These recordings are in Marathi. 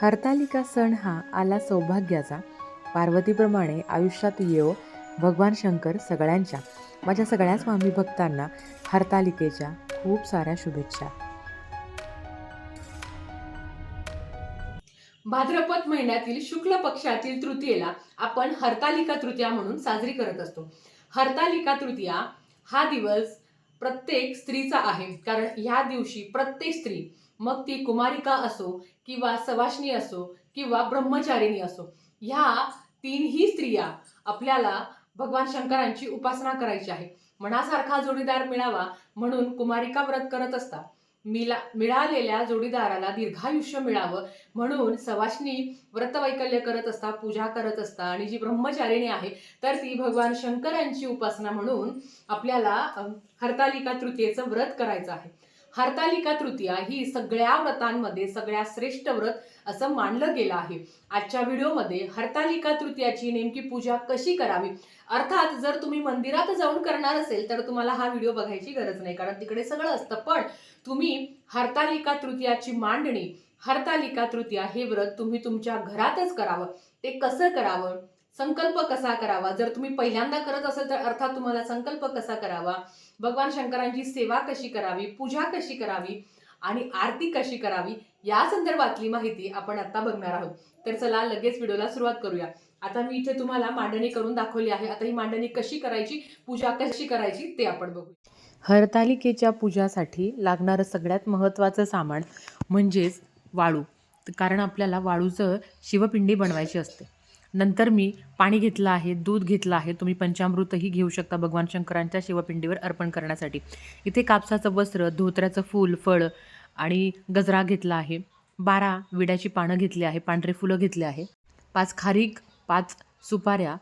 हरतालिका सण हा आला सौभाग्याचा. पार्वतीप्रमाणे आयुष्यात येऊ भगवान शंकर सगळ्यांच्या माझ्या सगळ्या स्वामी भक्तांना हरतालिकेच्या खूप साऱ्या शुभेच्छा. भाद्रपद महिन्यातील शुक्ल पक्षातील तृतीयेला आपण हरतालिका तृतीया म्हणून साजरी करत असतो. हरतालिका तृतीया हा दिवस प्रत्येक स्त्रीचा आहे. कारण ह्या दिवशी प्रत्येक स्त्री मग ती कुमारिका असो किंवा सवाष्णी असो किंवा ब्रह्मचारिणी असो ह्या तीनही स्त्रिया आपल्याला भगवान शंकरांची उपासना करायची आहे. मनासारखा जोडीदार मिळावा म्हणून कुमारिका व्रत करत असतात मिला मिळालेल्या जोडीदाराला दीर्घायुष्य मिळावं म्हणून सवाष्णी व्रतवैकल्य करत असता पूजा करत असता आणि जी ब्रह्मचारिणी आहे तर ती भगवान शंकरांची उपासना म्हणून आपल्याला हरतालिका तृतीयेचं व्रत करायचं आहे. हरतालिका तृतीया ही सगळ्या व्रतांमध्ये सगळ्यात श्रेष्ठ व्रत असं मानलं गेलं आहे. आजच्या व्हिडिओमध्ये हरतालिका तृतीयाची नेमकी पूजा कशी करावी? अर्थात जर तुम्ही मंदिरात जाऊन करणार असेल तर तुम्हाला हा व्हिडिओ बघायची गरज नाही कारण तिकडे सगळं असतं. पण तुम्ही हरतालिका तृतीयाची मांडणी हरतालिका तृतीया हे व्रत तुम्ही तुमच्या घरातच करावं. ते कसं करावं? संकल्प कसा करावा? जर तुम्ही पहिल्यांदा करत असेल तर अर्थात तुम्हाला संकल्प कसा करावा? भगवान शंकरांची सेवा कशी करावी? पूजा कशी करावी? आणि आरती कशी करावी? या संदर्भातली माहिती आपण आता बघणार आहोत. तर चला लगेच व्हिडिओला सुरुवात करूया. आता मी इथे तुम्हाला मांडणी करून दाखवली आहे. आता ही मांडणी कशी करायची? पूजा कशी करायची? ते आपण बघू. हरतालिकेच्या पूजासाठी लागणारं सगळ्यात महत्त्वाचं सामान म्हणजेच वाळू. कारण आपल्याला वाळूचं शिवपिंडी बनवायची असते. नंतर मी पाणी घेतलं आहे दूध घेतलं आहे तुम्ही पंचामृतही घेऊ शकता भगवान शंकरांच्या शिवपिंडीवर अर्पण करण्यासाठी. इथे कापसाचं वस्त्र धोत्र्याचं फूल फळ आणि गजरा घेतला आहे. बारा विड्याची पानं घेतली आहे पांढरे फुलं घेतले आहे. पाच खारीक पाच सुपाऱ्या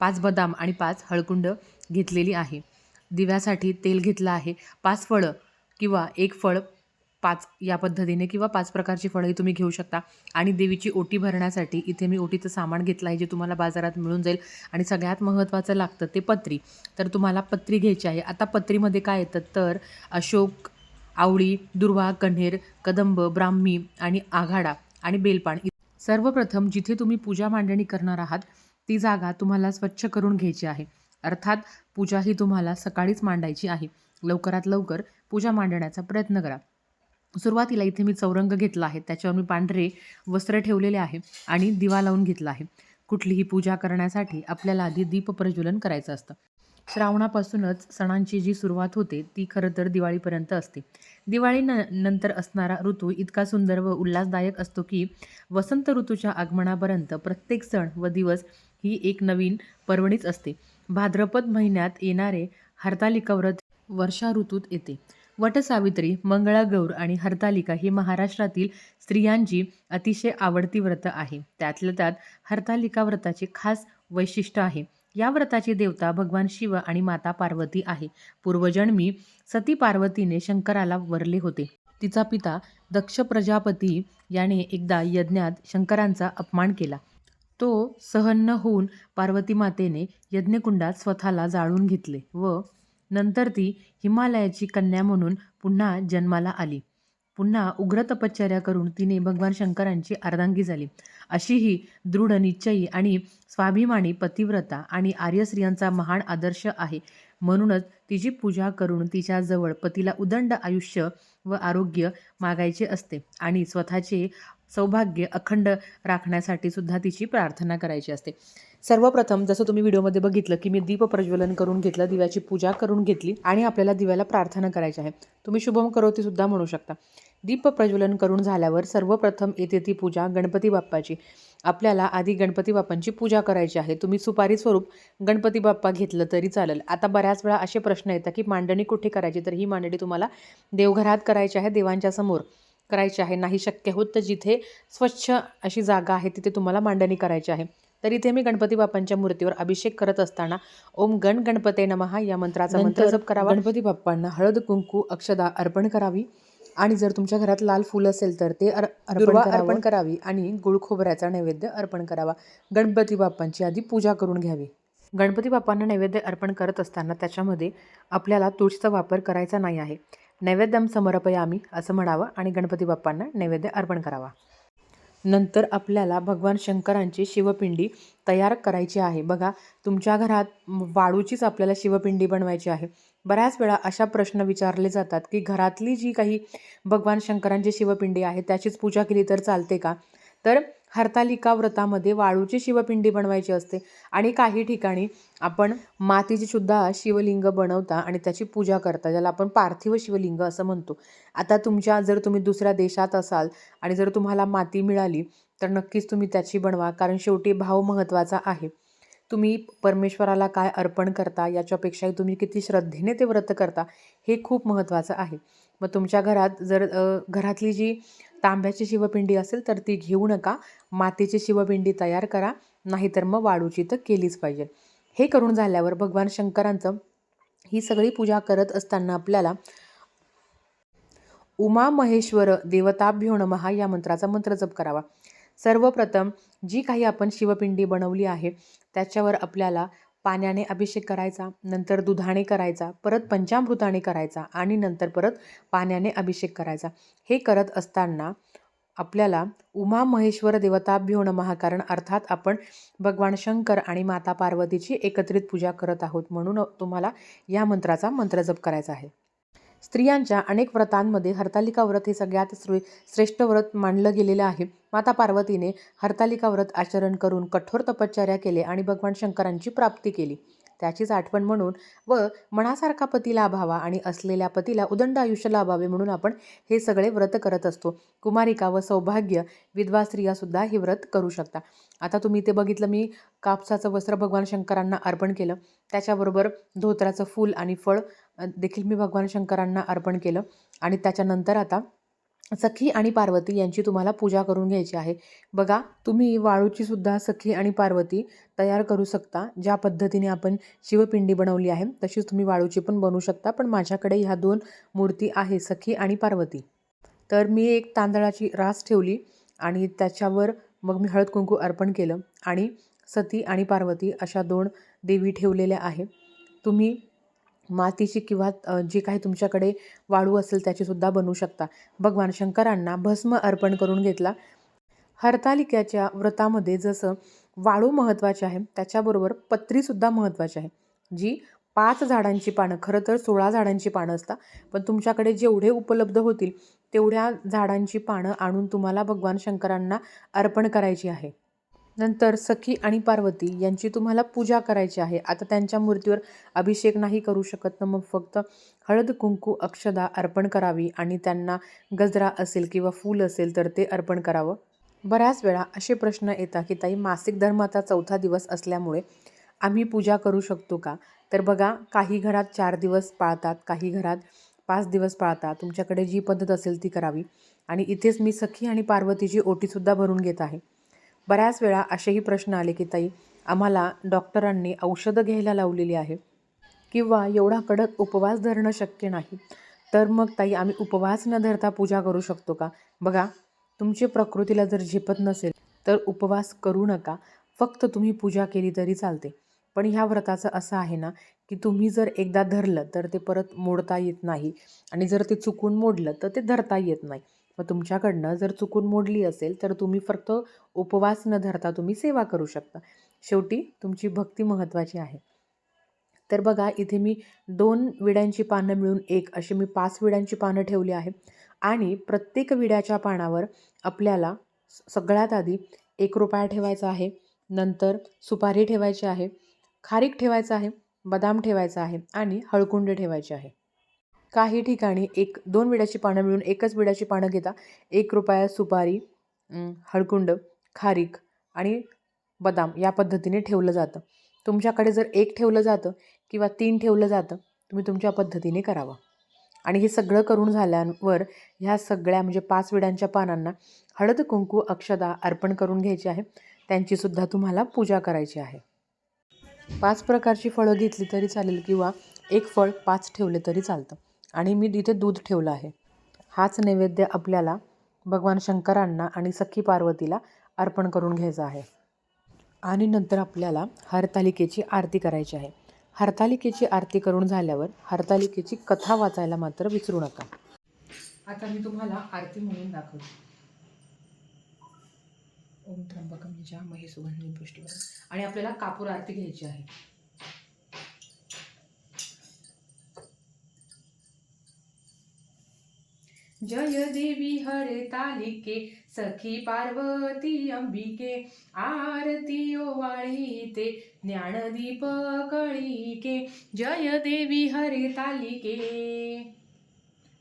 पाच बदाम आणि पाच हळकुंड घेतलेली आहे. दिव्यासाठी तेल घेतलं आहे. पाच फळं किंवा एक फळ पाच या पद्धतीने किंवा पाच प्रकारची फळंही तुम्ही घेऊ शकता. आणि देवीची ओटी भरण्यासाठी इथे मी ओटीचं सामान घेतलं आहे जे तुम्हाला बाजारात मिळून जाईल. आणि सगळ्यात महत्त्वाचं लागतं ते पत्री. तर तुम्हाला पत्री घ्यायची आहे. आता पत्रीमध्ये काय येतं? तर अशोक आवळी दुर्वा कण्हेर कदंब ब्राह्मी आणि आघाडा आणि बेलपाण. सर्वप्रथम जिथे तुम्ही पूजा मांडणी करणार आहात ती जागा तुम्हाला स्वच्छ करून घ्यायची आहे. अर्थात पूजा ही तुम्हाला सकाळीच मांडायची आहे. लवकरात लवकर पूजा मांडण्याचा प्रयत्न करा. सुरुवातीला इथे मी चौरंग घेतला आहे त्याच्यावर मी पांढरे वस्त्र ठेवलेले आहे आणि दिवा लावून घेतला आहे. कुठलीही पूजा करण्यासाठी आपल्याला आधी दीप प्रज्वलन करायचं असतं. श्रावणापासूनच सणांची जी सुरुवात होते ती खरं तर दिवाळीपर्यंत असते. दिवाळी न नंतर असणारा ऋतू इतका सुंदर व उल्हासदायक असतो की वसंत ऋतूच्या आगमनापर्यंत प्रत्येक सण व दिवस ही एक नवीन पर्वणीच असते. भाद्रपद महिन्यात येणारे हरतालिका व्रत वर्षा ऋतूत येते. वटसावित्री मंगळागौर आणि हरतालिका ही महाराष्ट्रातील स्त्रियांची अतिशय आवडती व्रत आहे. त्यातल्या त्यात हरतालिका व्रताचे खास वैशिष्ट्य आहे. या व्रताची देवता भगवान शिव आणि माता पार्वती आहे. पूर्वजन्मी सती पार्वतीने शंकराला वरले होते. तिचा पिता दक्ष प्रजापती याने एकदा यज्ञात शंकरांचा अपमान केला. तो सहन न होऊन पार्वती मातेने यज्ञकुंडात स्वतःला जाळून घेतले व नंतर ती हिमालयाची कन्या म्हणून पुन्हा जन्माला आली. पुन्हा उग्र तपश्चर्या करून तिने भगवान शंकरांची अर्धांगी झाली. अशी ही दृढ निश्चयी आणि स्वाभिमानी पतिव्रता आणि आर्य स्त्रियांचा महान आदर्श आहे. म्हणूनच तिची पूजा करून तिच्याजवळ पतीला उदंड आयुष्य व आरोग्य मागायचे असते आणि स्वतःचे सौभाग्य अखंड राखण्यासाठी सुद्धा तिची प्रार्थना करायची असते. सर्वप्रथम जसं तुम्ही व्हिडिओमध्ये बघितलं की मी दीप प्रज्वलन करून घेतलं दिव्याची पूजा करून घेतली आणि आपल्याला दिव्याला प्रार्थना करायची आहे. तुम्ही शुभम करोती सुद्धा म्हणू शकता. दीप प्रज्वलन करून झाल्यावर सर्वप्रथम येते ती पूजा गणपती बाप्पाची. आपल्याला आधी गणपती बाप्पांची पूजा करायची आहे. तुम्ही सुपारी स्वरूप गणपती बाप्पा घेतलं तरी चालेल. आता बऱ्याच वेळा असे प्रश्न येतात की मांडणी कुठे करायची? तर ही मांडणी तुम्हाला देवघरात करायची आहे देवांच्या समोर. करायची आहे. नाही शक्य होत तर जिथे स्वच्छ अशी जागा आहे तिथे तुम्हाला मांडणी करायची आहे. तर इथे मी गणपती बाप्पांच्या मूर्तीवर अभिषेक करत असताना ओम गण गणपते नमहा या मंत्राचा मंत्र जप करावा. गणपती बाप्पांना हळद कुंकू अक्षदा अर्पण करावी. आणि जर तुमच्या घरात लाल फूल असेल तर ते अर अर्पण अर्पण करावी आणि गुळ खोबऱ्याचा नैवेद्य अर्पण करावा. गणपती बाप्पांची आधी पूजा करून घ्यावी. गणपती बाप्पांना नैवेद्य अर्पण करत असताना त्याच्यामध्ये आपल्याला तुळशीचा वापर करायचा नाही आहे. नैवेद्यम समर्पयामी असं म्हणावं आणि गणपती बाप्पांना नैवेद्य अर्पण करावा. नंतर आपल्याला भगवान शंकरांची शिवपिंडी तयार करायची आहे. बघा तुमच्या घरात वाळूचीच आपल्याला शिवपिंडी बनवायची आहे. बऱ्याच वेळा अशा प्रश्न विचारले जातात की घरातली जी काही भगवान शंकरांची शिवपिंडी आहे त्याचीच पूजा केली तर चालते का? तर हरतालिका व्रतामध्ये वाळूची शिवपिंडी बनवायची असते. आणि काही ठिकाणी आपण मातीचीसुद्धा शिवलिंग बनवता आणि त्याची पूजा करता ज्याला आपण पार्थिव शिवलिंग असं म्हणतो. आता तुमच्या जर तुम्ही दुसऱ्या देशात असाल आणि जर तुम्हाला माती मिळाली तर नक्कीच तुम्ही त्याची बनवा कारण शेवटी भाव महत्त्वाचा आहे. तुम्ही परमेश्वराला काय अर्पण करता याच्यापेक्षाही तुम्ही किती श्रद्धेने ते व्रत करता हे खूप महत्त्वाचं आहे. मग तुमच्या घरात जर घरातली जी तांब्याची शिवपिंडी असेल तर ती घेऊ नका मातीची शिवपिंडी तयार करा नाहीतर मग वाळूची तर केलीच पाहिजे. हे करून झाल्यावर भगवान शंकरांचं ही सगळी पूजा करत असताना आपल्याला उमा महेश्वर देवताभ्यो नमहा या मंत्राचा मंत्र जप करावा. सर्वप्रथम जी काही आपण शिवपिंडी बनवली आहे त्याच्यावर आपल्याला पाण्याने अभिषेक करायचा नंतर दुधाने करायचा परत पंचामृताने करायचा आणि नंतर परत पाण्याने अभिषेक करायचा. हे करत असताना आपल्याला उमा महेश्वर देवताभ्यो नमः कारण अर्थात आपण भगवान शंकर आणि माता पार्वतीची एकत्रित पूजा करत आहोत म्हणून तुम्हाला या मंत्राचा मंत्रजप करायचा आहे. स्त्रियांच्या अनेक व्रतांमध्ये हरतालिका व्रत हे सगळ्यात श्रेष्ठ व्रत मानलं गेलेलं आहे. माता पार्वतीने हरतालिका व्रत आचरण करून कठोर तपश्चर्या केले आणि भगवान शंकरांची प्राप्ती केली. त्याचीच आठवण म्हणून व मनासारखा पती लाभावा आणि असलेल्या पतीला उदंड आयुष्य लाभावे म्हणून आपण हे सगळे व्रत करत असतो. कुमारिका व सौभाग्य विधवा स्त्रियासुद्धा हे व्रत करू शकता. आता तुम्ही ते बघितलं मी कापसाचं वस्त्र भगवान शंकरांना अर्पण केलं. त्याच्याबरोबर धोत्राचं फूल आणि फळ देखील मी भगवान शंकरांना अर्पण केलं. आणि त्याच्यानंतर आता सखी आणि पार्वती यांची तुम्हाला पूजा करून घ्यायची आहे. बघा तुम्ही वाळूची सुद्धा सखी आणि पार्वती तयार करू शकता ज्या पद्धतीने आपण शिवपिंडी बनवली आहे. तशीच तुम्ही वाळूची पण बनवू शकता पण माझ्याकडे ह्या दोन मूर्ती आहे सखी आणि पार्वती. तर मी एक तांदळाची रास ठेवली आणि त्याच्यावर मग मी हळद कुंकू अर्पण केलं आणि सती आणि पार्वती अशा दोन देवी ठेवलेल्या आहे. तुम्ही मातीची किंवा जी काही तुमच्याकडे वाळू असेल त्याचीसुद्धा बनवू शकता. भगवान शंकरांना भस्म अर्पण करून घेतला. हरतालिकेच्या व्रतामध्ये जसं वाळू महत्त्वाची आहे त्याच्याबरोबर पत्रीसुद्धा महत्त्वाची आहे. जी पाच झाडांची पानं खरं तर सोळा झाडांची पानं असतात पण तुमच्याकडे जेवढे उपलब्ध होतील तेवढ्या झाडांची पानं आणून तुम्हाला भगवान शंकरांना अर्पण करायची आहे. नंतर सखी आणि पार्वती यांची तुम्हाला पूजा करायची आहे. आता त्यांच्या मूर्तीवर अभिषेक नाही करू शकत ना मग फक्त हळद कुंकू अक्षदा अर्पण करावी आणि त्यांना गजरा असेल किंवा फूल असेल तर ते अर्पण करावं. बऱ्याच वेळा असे प्रश्न येतात की ताई मासिक धर्माचा चौथा दिवस असल्यामुळे आम्ही पूजा करू शकतो का? तर बघा काही घरात चार दिवस पाळतात काही घरात पाच दिवस पाळतात. तुमच्याकडे जी पद्धत असेल ती करावी. आणि इथेच मी सखी आणि पार्वतीची ओटीसुद्धा भरून घेत आहे. बऱ्याच वेळा असेही प्रश्न आले की ताई आम्हाला डॉक्टरांनी औषधं घ्यायला लावलेली आहे किंवा एवढा कडक उपवास धरणं शक्य नाही तर मग ताई आम्ही उपवास न धरता पूजा करू शकतो का? बघा तुमची प्रकृतीला जर झेपत नसेल तर उपवास करू नका. फक्त तुम्ही पूजा केली तरी चालते. पण ह्या व्रताचं असं आहे ना की तुम्ही जर एकदा धरलं तर ते परत मोडता येत नाही. आणि जर ते चुकून मोडलं तर ते धरता येत नाही. मग तुमच्याकडनं जर चुकून मोडली असेल तर तुम्ही फक्त उपवास न धरता तुम्ही सेवा करू शकता. शेवटी तुमची भक्ती महत्त्वाची आहे. तर बघा इथे मी दोन विड्यांची पानं मिळून एक अशी मी पाच विड्यांची पानं ठेवली आहे आणि प्रत्येक विड्याच्या पानावर आपल्याला स- सगळ्यात आधी एक रुपया ठेवायचा आहे. नंतर सुपारी ठेवायची आहे. खारीक ठेवायचं आहे. बदाम ठेवायचा आहे. आणि हळकुंड ठेवायचे आहे. काही ठिकाणी एक दोन विड्याची पानं मिळून एकच विड्याची पानं घेता. एक रुपया सुपारी हळकुंड खारीक आणि बदाम या पद्धतीने ठेवलं जातं. तुमच्याकडे जर एक ठेवलं जातं किंवा तीन ठेवलं जातं तुम्ही तुमच्या पद्धतीने करावं. आणि हे सगळं करून झाल्यावर ह्या सगळ्या म्हणजे पाच विड्यांच्या पानांना हळद कुंकू अक्षदा अर्पण करून घ्यायची आहे. त्यांचीसुद्धा तुम्हाला पूजा करायची आहे. पाच प्रकारची फळं घेतली तरी चालेल किंवा एक फळ पाच ठेवले तरी चालतं. आणि मी इथे दूध ठेवलं आहे. हाच नैवेद्य आपल्याला भगवान शंकरांना आणि सखी पार्वतीला अर्पण करून घ्यायचा आहे. आणि नंतर आपल्याला हरतालिकेची आरती करायची आहे. हरतालिकेची आरती करून झाल्यावर हरतालिकेची कथा वाचायला मात्र विसरू नका. आता मी तुम्हाला आरती म्हणून दाखवते. ओम त्र्यंबकम जामहे सुगंधी पुष्टीवर आणि आपल्याला कापूर आरती घ्यायची आहे. जय देवी हरे तालिके सखी पार्वती अंबिके आरती ओवाळीते ज्ञानदीप कळीके जय देवी हरे तालिके.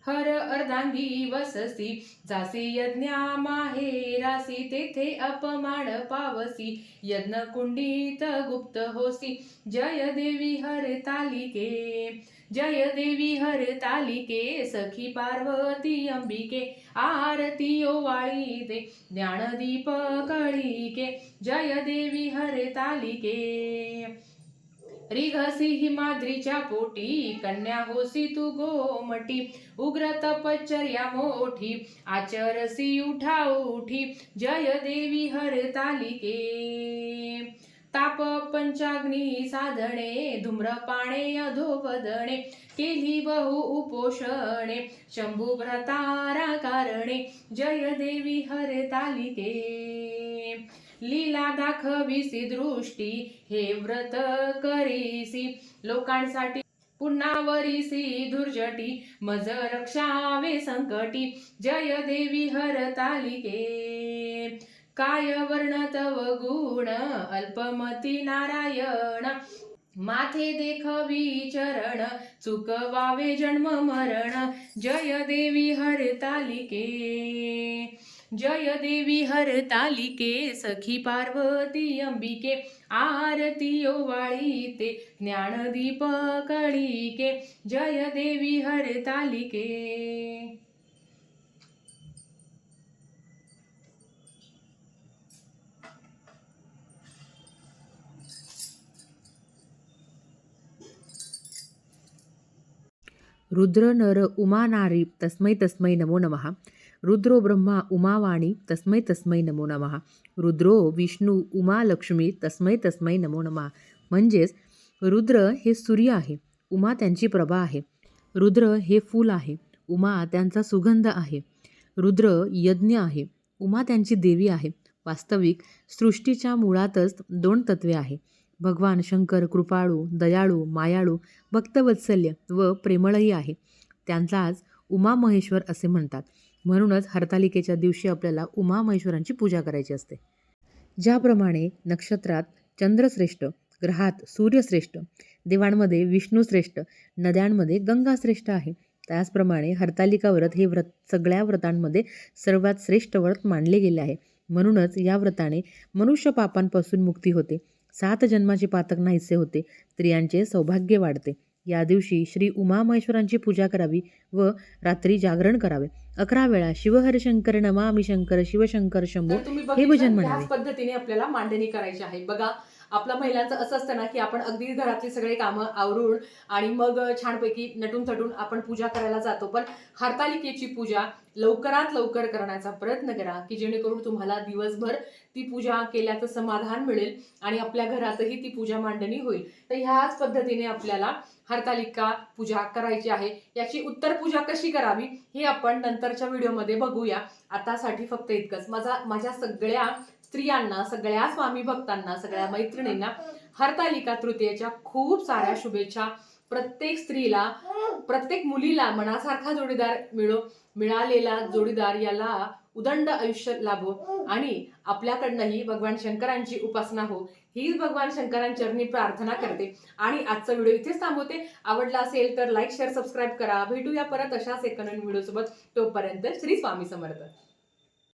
हर अर्धांगी वससी. जासी यज्ञा माहेरासी तेथे अपमान पावसी. यज्ञ कुंडीत गुप्त होसी. जय देवी हर तालिके जय देवी हर तालिके. सखी पार्वती अंबिके आरती ओवाळी दे ज्ञानदीप कळीके जय देवी हर तालिके. रिघसी हिमाद्रीच्या पोटी कन्या होसी तू गोमटी उग्र तपश्चर्या मोठी आचरसी उठा उठी जय देवी हर तालिके. ताप पंचाग्नी साधणे धूम्रपाणे अधोवदणे केली बहु उपोषणे शंभुव्रतारा कारणे जय देवी हर तालिके. लीला दाखविसी दृष्टी हे व्रत करीसी. लोकांसाठी पुन्हा वरीसी धुर्जटी मज रक्षावे संकटी. जय देवी हर तालिके. काय वर्ण तव गुण अल्पमती नारायण. माथे देखवी चरण चुकवावे जन्म मरण. जय देवी हर तालिके. जय देवी हर तालिके सखी पार्वती अंबिके आरती ओवाळीते ज्ञानदीप कळीके जय देवी हर तालिके. रुद्र नर उमा नारी तस्मै तस्मै नमो नमः. रुद्रो ब्रह्मा उमावाणी तस्मै तस्मै नमो नमः रुद्रो विष्णू उमा लक्ष्मी तस्मै तस्मै नमो नमः म्हणजेच रुद्र हे सूर्य आहे उमा त्यांची प्रभा आहे. रुद्र हे फूल आहे उमा त्यांचा सुगंध आहे. रुद्र यज्ञ आहे उमा त्यांची देवी आहे. वास्तविक सृष्टीच्या मुळातच दोन तत्वे आहे. भगवान शंकर कृपाळू दयाळू मायाळू भक्तवत्सल्य व प्रेमळही आहे. त्यांचाच उमा महेश्वर असे म्हणतात. म्हणूनच हरतालिकेच्या दिवशी आपल्याला उमा महेश्वरांची पूजा करायची असते. ज्याप्रमाणे नक्षत्रात चंद्रश्रेष्ठ ग्रहात सूर्यश्रेष्ठ देवांमध्ये विष्णूश्रेष्ठ नद्यांमध्ये गंगाश्रेष्ठ आहे. त्याचप्रमाणे हरतालिका व्रत हे व्रत सगळ्या व्रतांमध्ये सर्वात श्रेष्ठ व्रत मानले गेले आहे. म्हणूनच या व्रताने मनुष्य पापांपासून मुक्ती होते. सात जन्माचे पातक नाहीसे होते. स्त्रियांचे सौभाग्य वाढते. या दिवशी श्री उमामहेश्वरांची पूजा करावी व रात्री जागरण करावे अकरा वेळा शिवहर शंकर नमामि शंकर शिवशंकर शंभो हे भजन म्हणावे. पद्धतीने आपल्याला मांडणी करायची आहे बघा आपल्या महिलांचं असं असतं ना की आपण अगदी घरातली सगळे कामं आवरून आणि मग छानपैकी नटून थटून आपण पूजा करायला जातो. पण हरतालिकेची पूजा लवकरात लवकर करण्याचा प्रयत्न करा की जेणेकरून तुम्हाला दिवसभर ती पूजा केल्याचं समाधान मिळेल आणि आपल्या घरातही ती पूजा मांडणी होईल. तर ह्याच पद्धतीने आपल्याला हरतालिका पूजा करायची आहे. याची उत्तर पूजा कशी करावी हे आपण नंतरच्या व्हिडिओमध्ये बघूया. आतासाठी फक्त इतकंच. माझा माझ्या सगळ्या स्त्रियांना सगळ्या स्वामी भक्तांना सगळ्या मैत्रिणींना हरतालिका तृतीयेच्या खूप साऱ्या शुभेच्छा. प्रत्येक स्त्रीला प्रत्येक मुलीला मनासारखा जोडीदार मिळो मिळालेला जोडीदार याला उदंड आयुष्य लाभो. आणि आपल्याकडनंही भगवान शंकरांची उपासना हो हीच भगवान शंकरांचरणी प्रार्थना करते. आणि आजचा व्हिडिओ इथेच थांबवते. आवडला असेल तर लाईक शेअर सबस्क्राईब करा. भेटूया परत अशाच एकनवीन व्हिडिओसोबत. व्हिडिओ सोबत तोपर्यंत श्री स्वामी समर्थ.